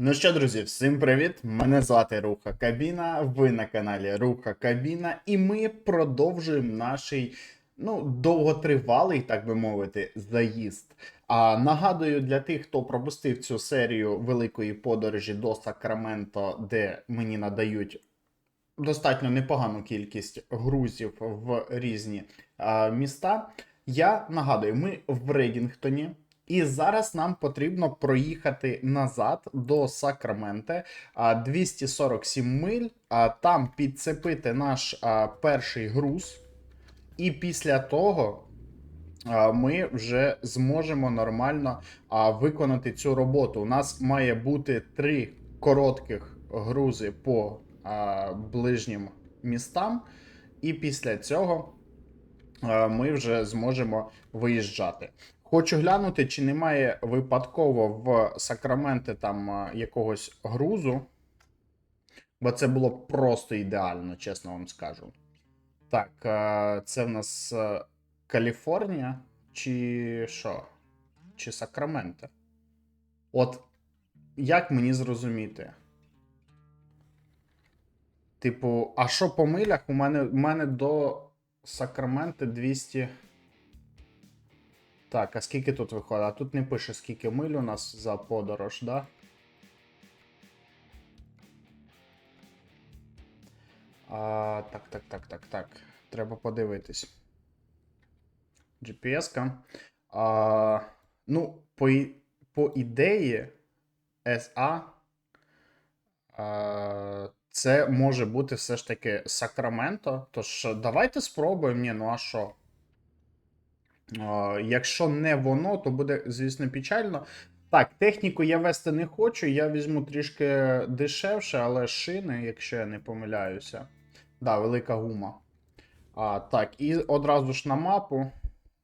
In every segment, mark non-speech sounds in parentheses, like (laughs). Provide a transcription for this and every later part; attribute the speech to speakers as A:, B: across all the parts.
A: Ну що, друзі, всім привіт! Мене звати Руха Кабіна. Ви на каналі Руха Кабіна, і ми продовжуємо наш ну, довготривалий, так би мовити, заїзд. А нагадую для тих, хто пропустив цю серію великої подорожі до Сакраменто, де мені надають достатньо непогану кількість грузів в різні а, міста. Я нагадую, ми в Редінгтоні. І зараз нам потрібно проїхати назад до Сакраменте 247 миль, там підцепити наш перший груз, і після того ми вже зможемо нормально виконати цю роботу. У нас має бути три коротких грузи по ближнім містам, і після цього ми вже зможемо виїжджати. Хочу глянути, чи немає випадково в Сакраменте там якогось грузу. Бо це було просто ідеально, чесно вам скажу. Так, це в нас Каліфорнія чи що? Чи Сакраменте? От як мені зрозуміти? Типу, а що по милях? У мене, у мене до Сакраменти 200. Так, а скільки тут виходить? А тут не пише, скільки миль у нас за подорож, да? А, так, так, так, так, так. Треба подивитись. GPS-ка. А, ну, по, по ідеї, SA. А, це може бути все ж таки Сакраменто. Тож давайте спробуємо. Ні, ну а що? Якщо не воно, то буде, звісно, печально. Так, техніку я вести не хочу. Я візьму трішки дешевше, але шини, якщо я не помиляюся. Да, велика гума. А, так, і одразу ж на мапу.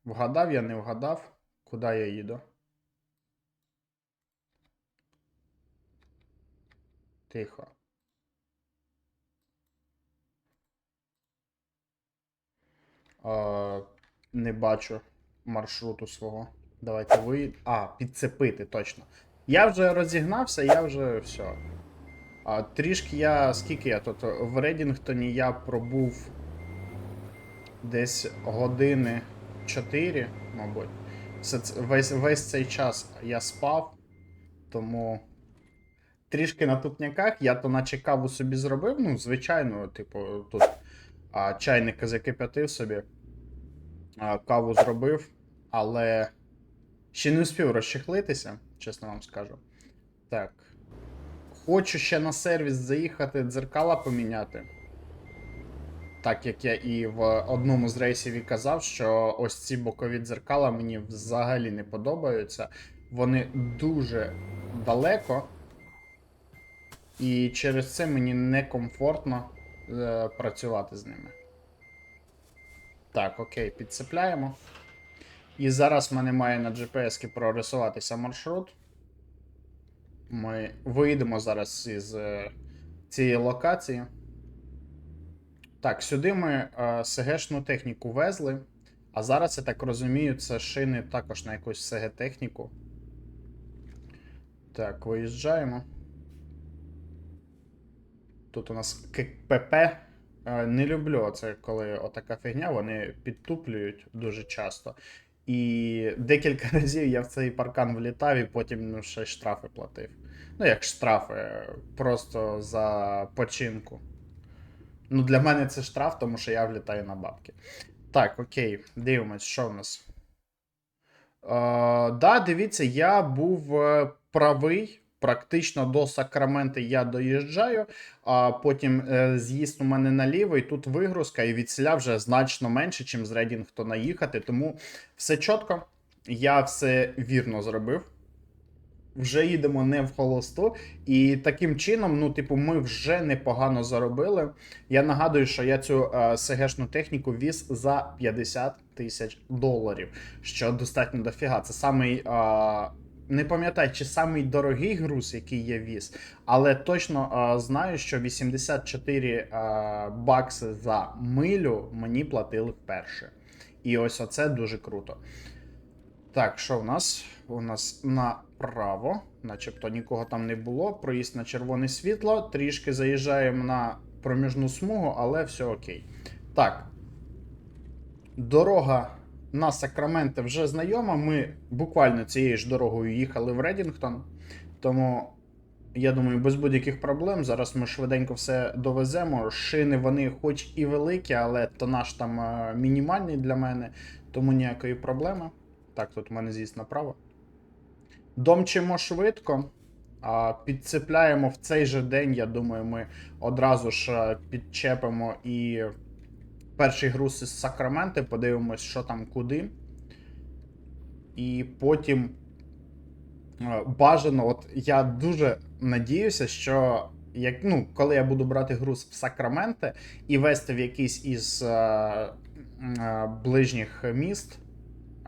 A: Вгадав я, не вгадав. Куди я їду? Тихо. А, не бачу маршруту свого. Давайте ви. А, підцепити, точно. Я вже розігнався, я вже все. А, трішки я. Скільки я тут? В Редінгтоні я пробув десь години 4, мабуть. Все весь, весь цей час я спав, тому. Трішки на тупняках, я то наче каву собі зробив. Ну, звичайно, типу, тут а, чайника закип'ятив собі каву зробив, але ще не успів розчехлитися, чесно вам скажу. Так. Хочу ще на сервіс заїхати, дзеркала поміняти. Так як я і в одному з рейсів і казав, що ось ці бокові дзеркала мені взагалі не подобаються. Вони дуже далеко. І через це мені некомфортно е, працювати з ними. Так, окей, підцепляємо. І зараз в мене має на GPS прорисуватися маршрут. Ми вийдемо зараз із е, цієї локації. Так, сюди ми е, СГшну техніку везли. А зараз, я так розумію, це шини також на якусь СГ-техніку. Так, виїжджаємо. Тут у нас КПП. Е, Не люблю це, коли отака фігня, вони підтуплюють дуже часто. І декілька (laughs) разів я в цей паркан влітав і потім ну, ще штрафи платив. Ну, як штрафи, просто за починку. Ну, для мене це штраф, тому що я влітаю на бабки. Так, окей, дивимось, що в нас. Е, да, дивіться, я був е, правий. Практично до Сакраменти я доїжджаю, а потім е, з'їзд у мене наліво, і тут вигрузка, і від селя вже значно менше, чим з Редінгтона їхати. Тому все чітко, я все вірно зробив. Вже їдемо не в холосту. І таким чином, ну, типу, ми вже непогано заробили. Я нагадую, що я цю е, СГшну техніку віз за 50 тисяч доларів, що достатньо дофіга. Це самий. Е, не пам'ятаю, чи самий дорогий груз, який я віз, але точно а, знаю, що 84 а, бакси за милю мені платили вперше. І ось оце дуже круто. Так, що в нас? у нас направо, начебто нікого там не було. Проїзд на червоне світло. Трішки заїжджаємо на проміжну смугу, але все окей. Так. Дорога на Сакраменто вже знайома. Ми буквально цією ж дорогою їхали в Редінгтон. Тому, я думаю, без будь-яких проблем. Зараз ми швиденько все довеземо. Шини вони хоч і великі, але тонаж там е, мінімальний для мене, тому ніякої проблеми. Так, тут у мене з'їзд направо. Домчимо швидко. Підцепляємо в цей же день, я думаю, ми одразу ж е, підчепимо і перший груз із Сакраменти, подивимось, що там куди. І потім е, бажано, от я дуже надіюся, що як, ну, коли я буду брати груз в Сакраменте і вести в якийсь із е, е, ближніх міст.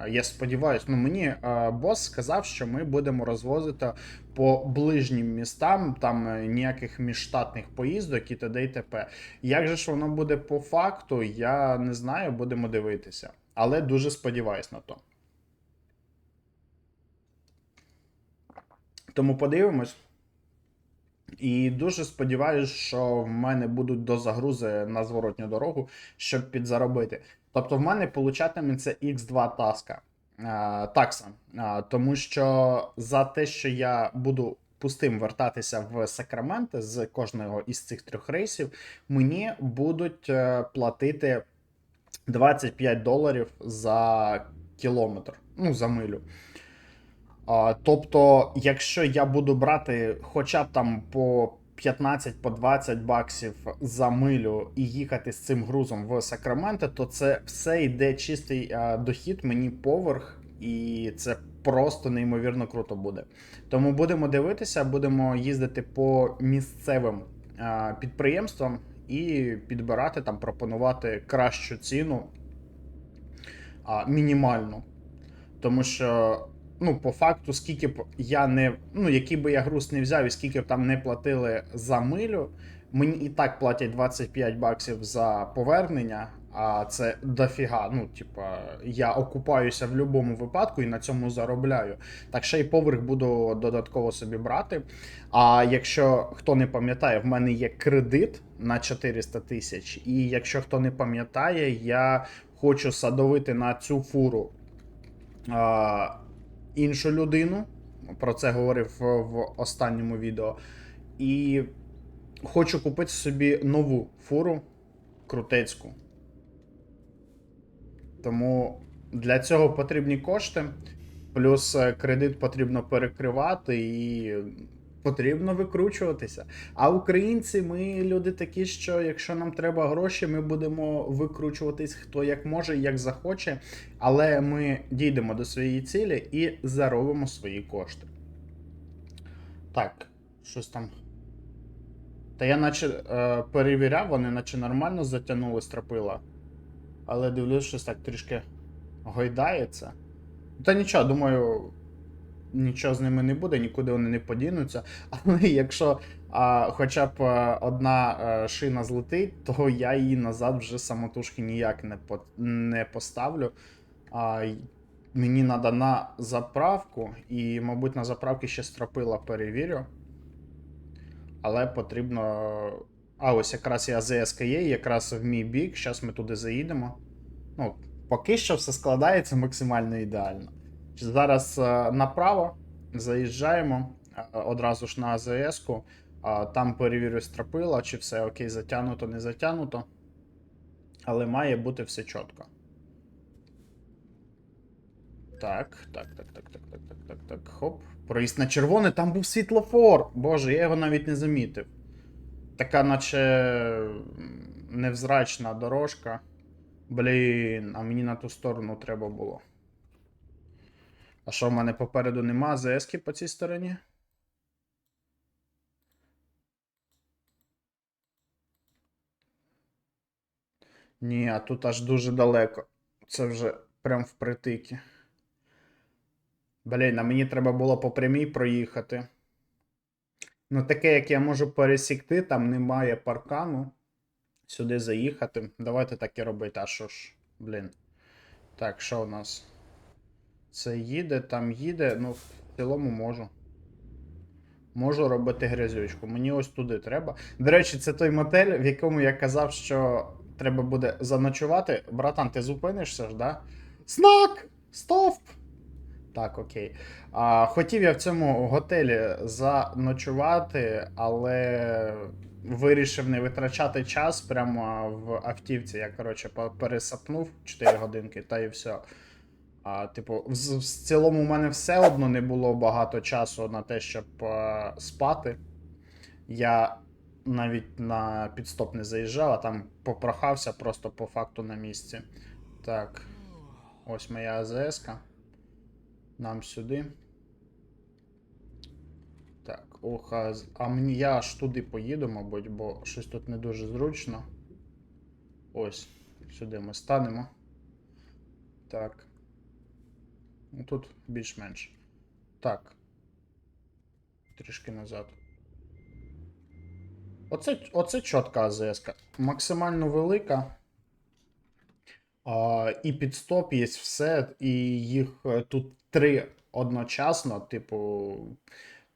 A: Я сподіваюся, ну мені е, бос сказав, що ми будемо розвозити по ближнім містам, там е, ніяких міжштатних поїздок і т.д. і т.п. Як же ж воно буде по факту, я не знаю, будемо дивитися. Але дуже сподіваюсь на то. Тому подивимось. І дуже сподіваюся, що в мене будуть дозагрузи на зворотню дорогу, щоб підзаробити. Тобто, в мене получатиметься X2 таска. Такса. Тому що за те, що я буду пустим вертатися в Сакраменто з кожного із цих трьох рейсів, мені будуть е, платити 25 доларів за кілометр, ну, за милю. Тобто, якщо я буду брати хоча б там по 15 по 20 баксів за милю і їхати з цим грузом в Сакраменто, то це все йде чистий дохід мені поверх, і це просто неймовірно круто буде. Тому будемо дивитися, будемо їздити по місцевим підприємствам і підбирати там, пропонувати кращу ціну мінімальну. Тому що ну, по факту, скільки б я не. Ну, який би я груз не взяв, і скільки б там не платили за милю, мені і так платять 25 баксів за повернення, а це дофіга. Ну, типа, я окупаюся в будь-якому випадку і на цьому заробляю. Так ще й поверх буду додатково собі брати. А якщо хто не пам'ятає, в мене є кредит на 400 тисяч, і якщо хто не пам'ятає, я хочу садовити на цю фуру. Іншу людину. Про це говорив в, в останньому відео. І хочу купити собі нову фуру крутецьку. Тому для цього потрібні кошти. Плюс е, кредит потрібно перекривати і потрібно викручуватися. А українці, ми люди такі, що якщо нам треба гроші, ми будемо викручуватись хто як може, як захоче. Але ми дійдемо до своєї цілі і заробимо свої кошти. Так, щось там. Та я наче е, перевіряв, вони наче нормально затягнули стропила. Але дивлюсь, щось так трішки гойдається. Та нічого, думаю, нічого з ними не буде, нікуди вони не подінуться. (laughs) Але якщо а, хоча б одна а, шина злетить, то я її назад вже самотужки ніяк не, по, не поставлю. А, мені треба на заправку, і, мабуть, на заправки ще стропила перевірю. Але потрібно. А, ось якраз і АЗС є, якраз в мій бік. Зараз ми туди заїдемо. Ну, поки що все складається максимально ідеально. Зараз е, направо заїжджаємо е, одразу ж на АЗС-ку. Там перевірю стропила, чи все окей, затягнуто, не затягнуто. Але має бути все чітко. Так, так, так, так, так, так, так, так, так. Хоп. Проїзд на червоне, там був світлофор. Боже, я його навіть не замітив. Така, наче невзрачна дорожка. Блін, а мені на ту сторону треба було. А що в мене попереду нема ЗСки по цій стороні? Ні, а тут аж дуже далеко. Це вже прям впритики. Блін, а мені треба було по прямій проїхати. Ну, таке, як я можу пересікти, там немає паркану. Сюди заїхати. Давайте так і робити. А що ж, блін. Так, що у нас? Це їде, там їде, ну, в цілому можу. Можу робити грязючку. Мені ось туди треба. До речі, це той мотель, в якому я казав, що треба буде заночувати. Братан, ти зупинишся ж, да? Знак! Стовп! Так, окей. А, хотів я в цьому готелі заночувати, але вирішив не витрачати час прямо в автівці. Я, коротше, пересапнув 4 годинки, та і все. А, типу, в, в цілому, у мене все одно не було багато часу на те, щоб е, спати. Я навіть на підстоп не заїжджав, а там попрохався просто по факту на місці. Так. Ось моя АЗС-ка. Нам сюди. Так, ох, а мені я аж туди поїду, мабуть, бо щось тут не дуже зручно. Ось, сюди ми станемо. Так. Ну тут більш-менш. Так. Трішки назад. Оце, оце чітка АЗС. Максимально велика. А, і підстоп є все, і їх е, тут три одночасно. Типу,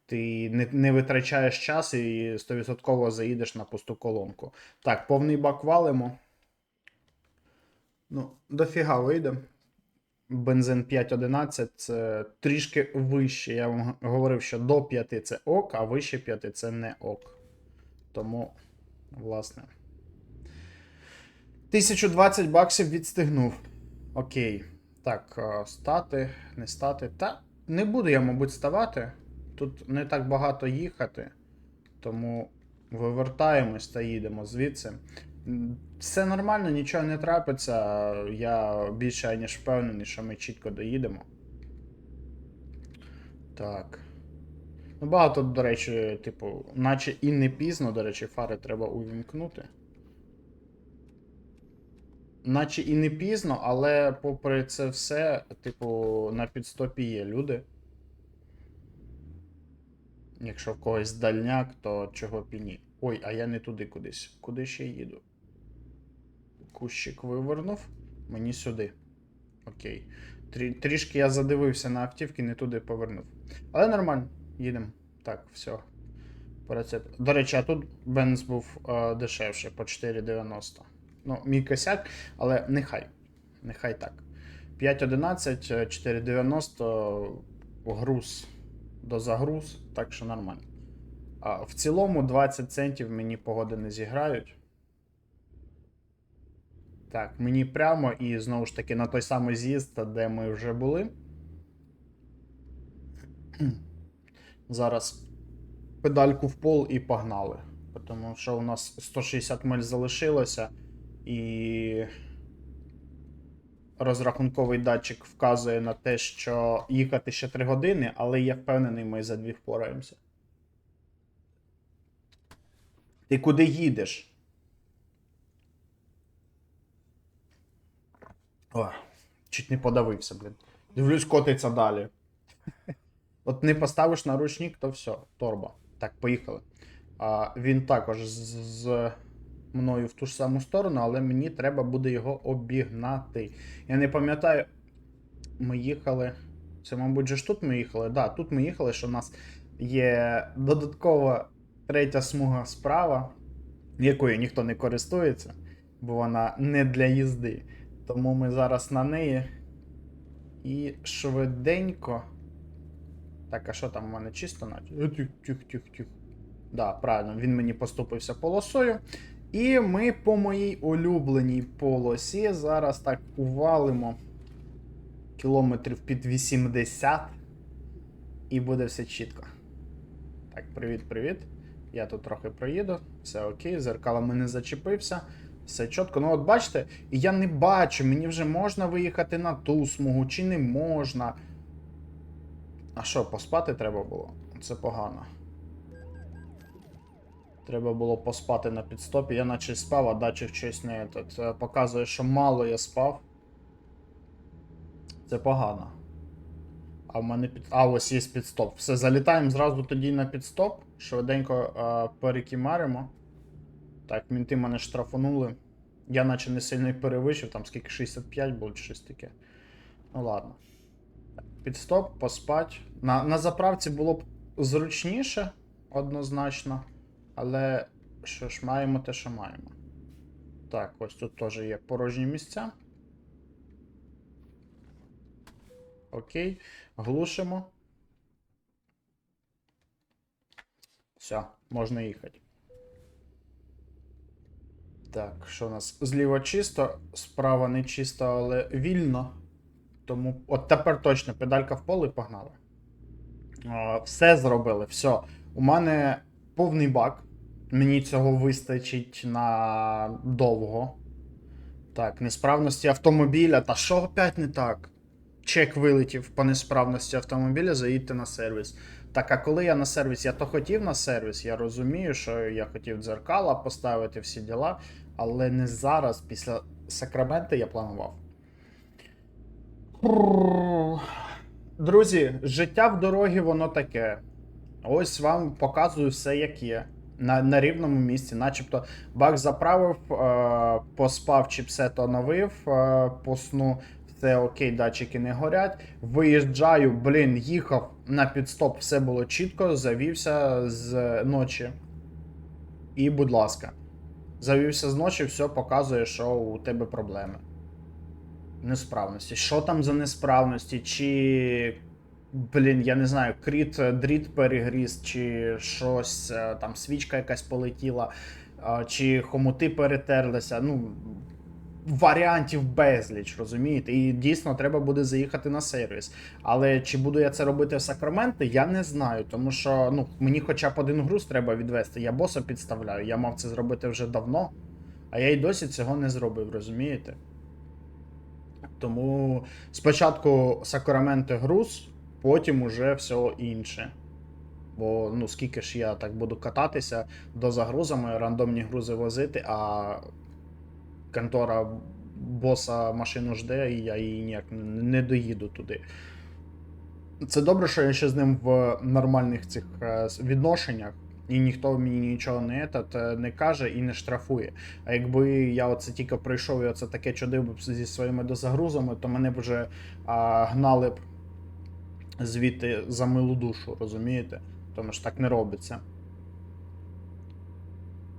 A: ти не, не витрачаєш час і 100% заїдеш на пусту колонку. Так, повний бак валимо. Ну, дофіга вийде. Бензин 5.11 це трішки вище. Я вам говорив, що до 5 це ок, а вище 5 це не ок. Тому, власне. 1020 баксів відстигнув. Окей. Так, е, стати, не стати. Та не буду я, мабуть, ставати. Тут не так багато їхати. Тому вивертаємось та їдемо звідси. Все нормально, нічого не трапиться. Я більше ніж впевнений, що ми чітко доїдемо. Так. Ну, багато, до речі, типу, наче і не пізно, до речі, фари треба увімкнути. Наче і не пізно, але попри це все, типу, на підстопі є люди. Якщо в когось дальняк, то чого б і ні. Ой, а я не туди кудись. Куди ще їду? Кущик вивернув. Мені сюди. Окей. Трі, трішки я задивився на автівки, не туди повернув. Але нормально, їдемо. Так, все. До речі, а тут бенз був е, дешевше по 4,90. Ну, мій косяк, але нехай. Нехай так. 5.11, е, 4.90 груз до загруз, так що нормально. А в цілому 20 центів мені погоди не зіграють. Так, мені прямо і знову ж таки на той самий з'їзд, де ми вже були. (clears throat) Зараз педальку в пол і погнали. Тому що у нас 160 миль залишилося, і розрахунковий датчик вказує на те, що їхати ще 3 години, але я впевнений, ми за 2 впораємося. Ти куди їдеш? О, чуть не подавився, блін. Дивлюсь, котиться далі. От не поставиш наручник, то все, торба. Так, поїхали. А, він також з, з мною в ту ж саму сторону, але мені треба буде його обігнати. Я не пам'ятаю, ми їхали. Це, мабуть, же ж тут ми їхали. Так, да, тут ми їхали, що в нас є додаткова третя смуга справа, якою ніхто не користується, бо вона не для їзди. Тому ми зараз на неї. І швиденько. Так, а що там у мене чисто наче? Тих. Да, правильно, він мені поступився полосою. І ми по моїй улюбленій полосі зараз так увалимо кілометрів під 80. І буде все чітко. Так, привіт-привіт. Я тут трохи проїду. Все окей, зеркалами не зачепився. Все чітко. Ну, от бачите, і я не бачу, мені вже можна виїхати на ту смугу, чи не можна. А що, поспати треба було? Це погано. Треба було поспати на підстопі. Я наче спав, а датчик щось не этот, е, показує, що мало я спав. Це погано. А в мене під. А, ось є підстоп. Все, залітаємо зразу тоді на підстоп. Швиденько е, перекімаримо. Так, мінти мене штрафанули. Я наче не сильно перевищив, там скільки 65 було чи щось таке. Ну ладно. Під стоп, поспать. На, на заправці було б зручніше, однозначно. Але що ж, маємо те, що маємо. Так, ось тут теж є порожні місця. Окей. Глушимо. Все, можна їхати. Так, що у нас? Зліва чисто, справа не чисто, але вільно. Тому. От тепер точно педалька в поле і погнали. Все зробили, все. У мене повний бак. Мені цього вистачить на довго. Так, несправності автомобіля. Та що опять не так? Чек вилетів по несправності автомобіля, заїдьте на сервіс. Так, а коли я на сервіс, я то хотів на сервіс, я розумію, що я хотів дзеркала поставити всі діла, але не зараз, після Сакрамента я планував. Друзі, життя в дорогі, воно таке. Ось вам показую все, як є. На, на рівному місці, начебто бак заправив, е, поспав, чіпсет оновив, е, по сну все окей, датчики не горять. Виїжджаю, блін, їхав на підстоп, все було чітко, завівся з ночі. І, будь ласка, завівся з ночі, все показує, що у тебе проблеми. Несправності. Що там за несправності? Чи. Блін, я не знаю, кріт, дріт перегріз, чи щось, е, там свічка якась полетіла, е, чи хомути перетерлися. Ну, варіантів безліч, розумієте? І дійсно треба буде заїхати на сервіс. Але чи буду я це робити в Сакраменто, я не знаю, тому що ну, мені хоча б один груз треба відвести. Я боса підставляю. Я мав це зробити вже давно, а я й досі цього не зробив, розумієте? Тому спочатку Сакраменто груз, потім уже все інше. Бо ну скільки ж я так буду кататися до загрузами, рандомні грузи возити, а контора боса машину жде, і я її ніяк не доїду туди. Це добре, що я ще з ним в нормальних цих е, відношеннях, і ніхто мені нічого не, етат, е, не каже і не штрафує. А якби я оце тільки прийшов і оце таке чудив б зі своїми дозагрузами, то мене б вже а, гнали б звідти за милу душу, розумієте? Тому що так не робиться.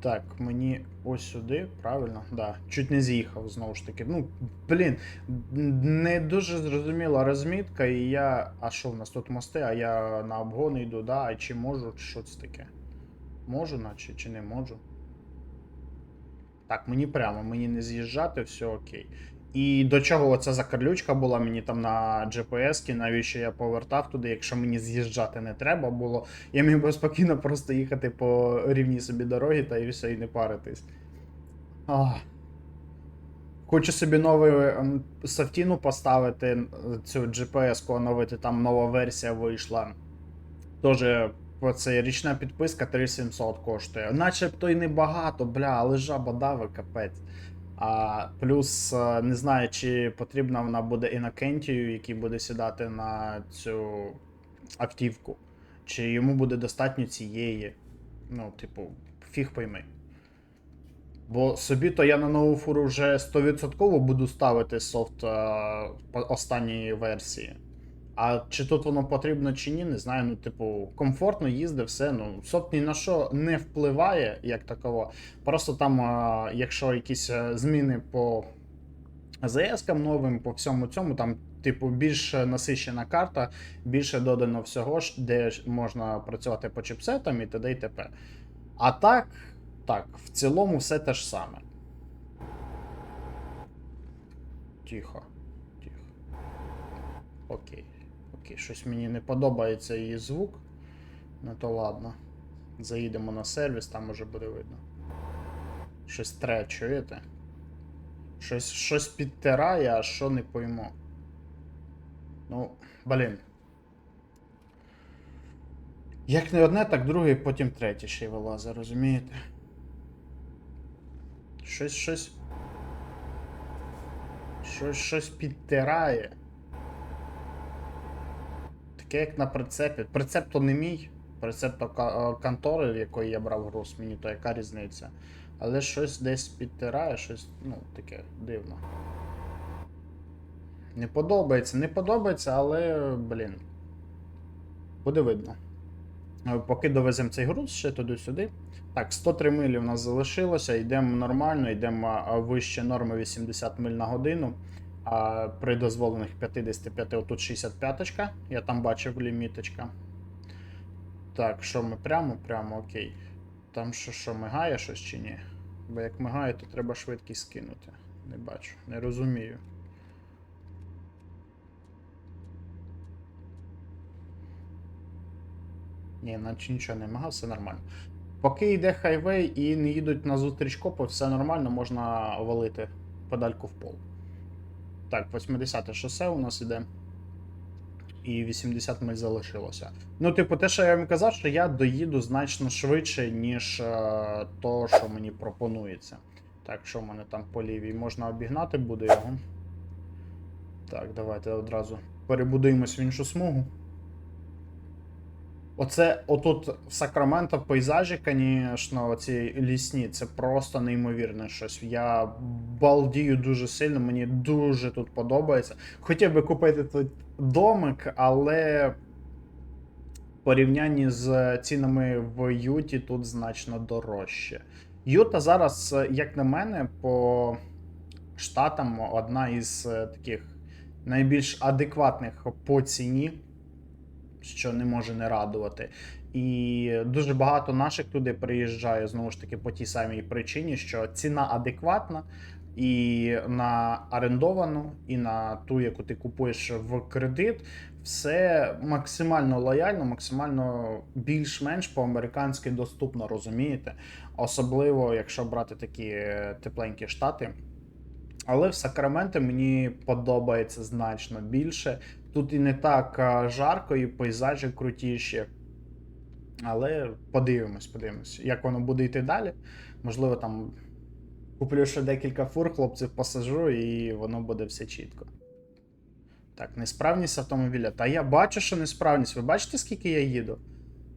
A: Так, мені ось сюди, правильно? Да. Чуть не з'їхав знову ж таки. Ну, блін, не дуже зрозуміла розмітка, і я. А що в нас тут мости? А я на обгон йду, да? А чи можу, що це таке? Можу, наче, чи не можу? Так, мені прямо, мені не з'їжджати, все окей. І до чого оця закарлючка була мені там на GPS, навіщо я повертав туди, якщо мені з'їжджати не треба було. Я міг би спокійно просто їхати по рівній собі дорогі та і все, і не паритись. Ах. Хочу собі нову ем, софтіну поставити, цю GPS-ку оновити, там нова версія вийшла. Тоже оце річна підписка 3700 коштує. Начебто і небагато, бля, але жаба дави, капець. А плюс е, не знаю, чи потрібна вона буде Інокентію, який буде сідати на цю автівку, чи йому буде достатньо цієї. Ну, типу, фіг пойми. Бо собі то я на нову фуру вже 100% буду ставити софт е, останньої версії. А чи тут воно потрібно чи ні, не знаю. Ну, типу, комфортно їздить, все. Ну, софт ні на що не впливає, як таково. Просто там, е, якщо якісь е, зміни по АЗС-кам новим, по всьому цьому, там, типу, більш насичена карта, більше додано всього, де можна працювати по чіпсетам і т.д. і т.п. А так, так, в цілому все те ж саме. Тихо, тихо. Окей. Окей, щось мені не подобається її звук. Ну то ладно. Заїдемо на сервіс, там уже буде видно. Щось тре, чуєте? Щось, щось підтирає, а що не пойму. Ну, блін. Як не одне, так друге, потім третє ще й вилазить, розумієте? Щось, щось. Щось, щось підтирає. Таке як на прицепі. Прицеп то не мій. Прицеп то е, контори, в якої я брав груз, мені то яка різниця. Але щось десь підтирає, щось, ну, таке дивно. Не подобається, не подобається, але, блін. Буде видно. Е, Поки довеземо цей груз ще туди-сюди. Так, 103 милі в нас залишилося, йдемо нормально, йдемо вище норми 80 миль на годину. А при дозволених 55 отут 65 я там бачив ліміточка. Так, що ми прямо, прямо, окей. Там що, що мигає щось чи ні? Бо як мигає, то треба швидкість скинути. Не бачу, не розумію. Ні, наче нічого не мигав, все нормально. Поки йде хайвей і не їдуть на зустріч копу, все нормально, можна валити подальку в пол. Так, 80-те шосе у нас іде. І 80 миль залишилося. Ну, типу, те, що я вам казав, що я доїду значно швидше, ніж е, то, що мені пропонується. Так, що в мене там по лівій? Можна обігнати буде його. Так, давайте одразу перебудуємось в іншу смугу. Оце отут в Сакраменто пейзажі, звісно, оці лісні, це просто неймовірне щось. Я балдію дуже сильно, мені дуже тут подобається. Хотів би купити тут домик, але в порівнянні з цінами в Юті тут значно дорожче. Юта зараз, як на мене, по штатам одна із е, таких найбільш адекватних по ціні що не може не радувати. І дуже багато наших людей приїжджає знову ж таки по тій самій причині, що ціна адекватна. І на орендовану, і на ту, яку ти купуєш в кредит, все максимально лояльно, максимально більш-менш по-американськи доступно, розумієте? Особливо, якщо брати такі тепленькі штати. Але в Сакраменто мені подобається значно більше. Тут і не так жарко, і пейзажі крутіші. Але подивимось, подивимось, як воно буде йти далі. Можливо, там куплю ще декілька фур, хлопців посажу, і воно буде все чітко. Так, несправність автомобіля. Та я бачу, що несправність. Ви бачите, скільки я їду?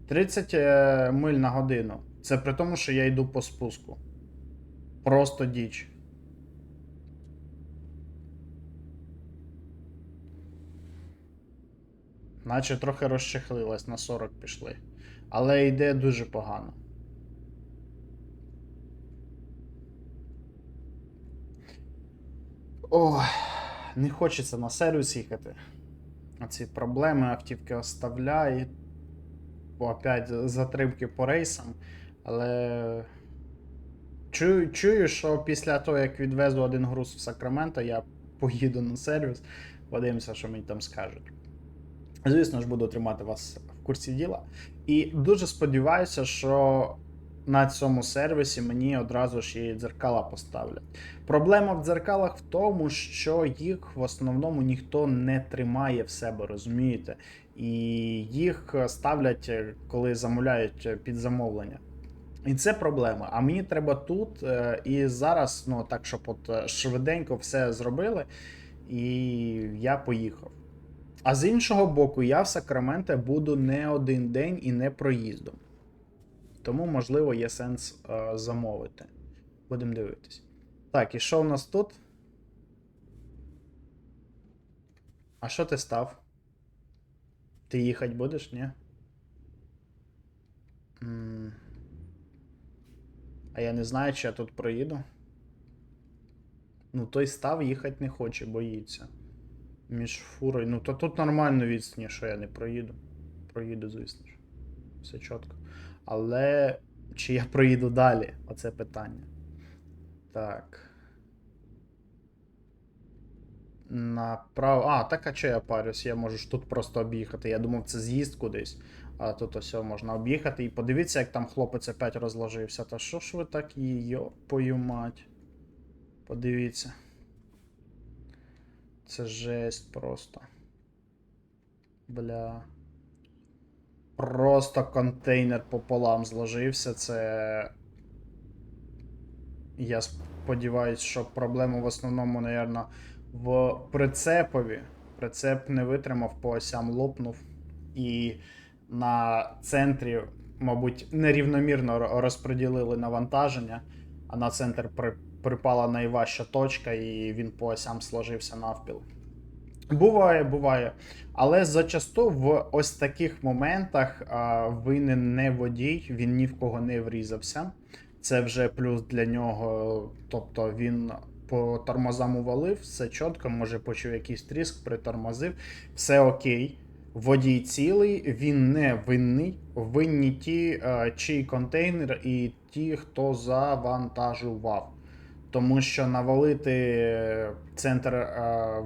A: 30 е, миль на годину. Це при тому, що я йду по спуску. Просто діч. Наче трохи розчехлилась, на 40 пішли. Але йде дуже погано. Ох, не хочеться на сервіс їхати. Оці проблеми автівки оставляє. Опять затримки по рейсам. Але. Чую, чую, що після того, як відвезу один груз в Сакраменто, я поїду на сервіс, подивимося, що мені там скажуть. Звісно ж, буду тримати вас в курсі діла. І дуже сподіваюся, що на цьому сервісі мені одразу ж і дзеркала поставлять. Проблема в дзеркалах в тому, що їх в основному ніхто не тримає в себе, розумієте? І їх ставлять, коли замовляють під замовлення. І це проблема. А мені треба тут е, і зараз, ну так, щоб от е, швиденько все зробили, і я поїхав. А з іншого боку, я в Сакраменто буду не один день і не проїздом. Тому, можливо, є сенс е, замовити. Будемо дивитись. Так, і що у нас тут? А що ти став? Ти їхати будеш, ні? А я не знаю, чи я тут проїду. Ну, той став їхати не хоче, боїться. Між фурою. Ну, то тут нормально відстані, що я не проїду. Проїду, звісно ж. Все чітко. Але чи я проїду далі? Оце питання. Так. Направо. А, так а що я парюсь? Я можу ж тут просто об'їхати. Я думав, це з'їзд кудись. А тут ось можна об'їхати. І подивіться, як там хлопець опять розложився. Та що ж ви так її, пою мать? Подивіться. Це жесть просто. Бля. Просто контейнер пополам зложився. Це. Я сподіваюся, що проблема в основному, напевно, в прицепові. Прицеп не витримав, по осям лопнув. І на центрі, мабуть, нерівномірно розподілили навантаження, а на центр при, припала найважча точка, і він по сложився навпіл. Буває, буває. Але зачасту в ось таких моментах а, винен не водій, він ні в кого не врізався. Це вже плюс для нього. Тобто він по тормозам увалив, все чітко, може почув якийсь тріск, притормозив, все окей. Водій цілий, він не винний. Винні ті, чий контейнер і ті, хто завантажував. Тому що навалити центр е,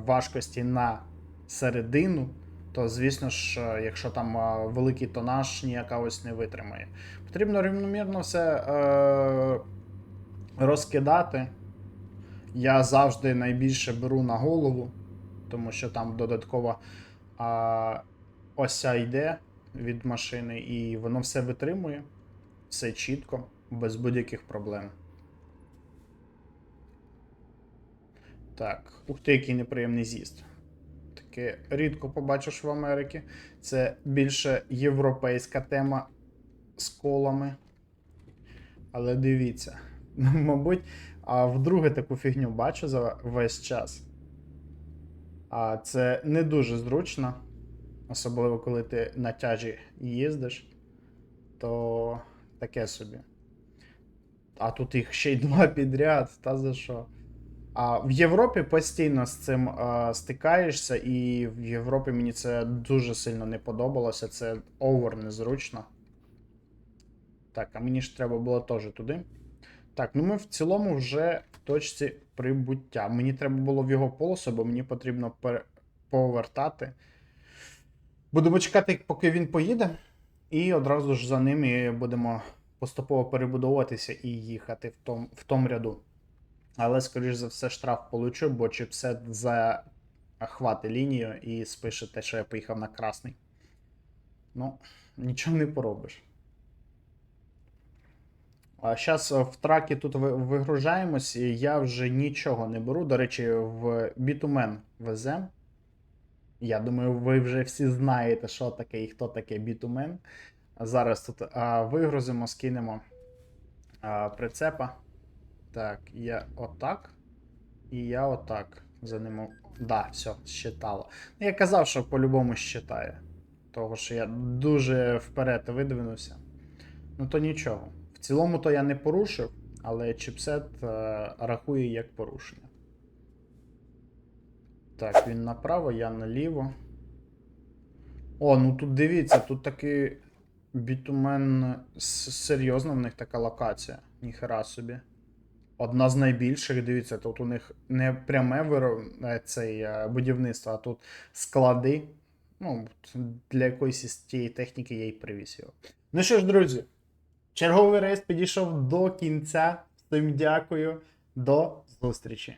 A: важкості на середину, то звісно ж, е, якщо там е, великий тонаж, ніяка ось не витримає. Потрібно рівномірно все розкидати. Я завжди найбільше беру на голову, тому що там додаткова ося йде від машини, і воно все витримує, все чітко, без будь-яких проблем. Так, ух ти, який неприємний з'їзд. Таке рідко побачиш в Америці. Це більше європейська тема з колами. Але дивіться, (laughs) ну, мабуть, а вдруге таку фігню бачу за весь час. А це не дуже зручно, особливо коли ти на тяжі їздиш, то таке собі. А тут їх ще й два (laughs) підряд, та за що? А в Європі постійно з цим а, стикаєшся, і в Європі мені це дуже сильно не подобалося. Це овер незручно. Так, а мені ж треба було теж туди. Так, ну ми в цілому вже в точці прибуття. Мені треба було в його полосу, бо мені потрібно пер... повертати. Будемо чекати, поки він поїде, і одразу ж за ним будемо поступово перебудовуватися і їхати в том, в том ряду. Але, скоріш за все, штраф получу, бо чіпсет захвати лінію і спише те, що я поїхав на красний. Ну, нічого не поробиш. А зараз в тракі тут ви- вигружаємось, і я вже нічого не беру. До речі, в бітумен везем. Я думаю, ви вже всі знаєте, що таке і хто таке бітумен. Зараз тут а, вигрузимо, скинемо а, прицепа. Так, я отак. І я отак. За ним. Да, все, щитало. Ну, Я казав, що по-любому щитає. Того, що я дуже вперед видвинувся. Ну то нічого. В цілому то я не порушив, але чіпсет е, рахує як порушення. Так, він направо, я наліво. О, ну тут дивіться, тут такий бітумен с- серйозна в них така локація. Ніхера собі. Одна з найбільших, дивіться, тут у них не пряме вироб... е, цей, е, будівництво, а тут склади. Ну, для якоїсь із тієї техніки я й привіз його. Ну що ж, друзі, черговий рейс підійшов до кінця. Всім дякую. До зустрічі.